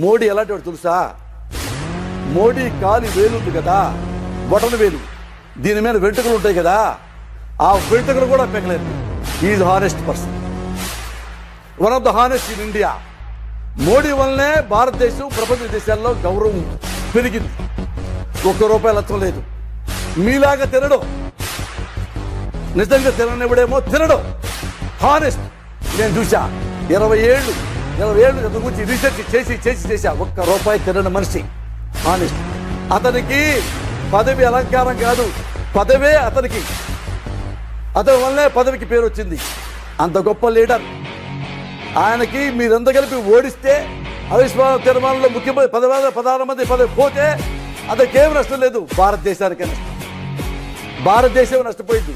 మోడీ ఎలాంటి వాడు తెలుసా? మోడీ కాలి వేలు ఉంది కదా బొటన వేలు. దీని మీద వెంట్రుకలు ఉంటాయి కదా ఆ వెంట్రుకలు కూడా పెగలేదు is honest person one of the honest in India Modi వల్లనే భారతదేశం ప్రపంచ దేశాల్లో గౌరవం పెరిగింది. ఒక్క రూపాయి లచ్చం లేదు. మీలాగా తినడం. నిజంగా తిననివ్వడేమో తినడం. హానెస్ట్ నేను చూసా ఇరవై ఏళ్ళు ఇరవై ఏళ్ళు దాని గురించి రీసెర్చ్ చేసి చేసి చేసి ఒక్క రూపాయి తినని మనిషి. ఆనెస్ట్ అతనికి పదవి అలంకారం కాదు. పదవే అతనికి. అతని వల్లే పదవికి పేరు వచ్చింది. అంత గొప్ప లీడర్. ఆయనకి మీరందరూ కలిపి ఓడిస్తే అవిశ్వాస తీర్మానంలో ముఖ్యమంత్రి పదవి ప్రధానమంత్రి పదవి పోతే అతనికి ఏం నష్టం లేదు. భారతదేశానికి నష్టం. భారతదేశం నష్టపోయింది.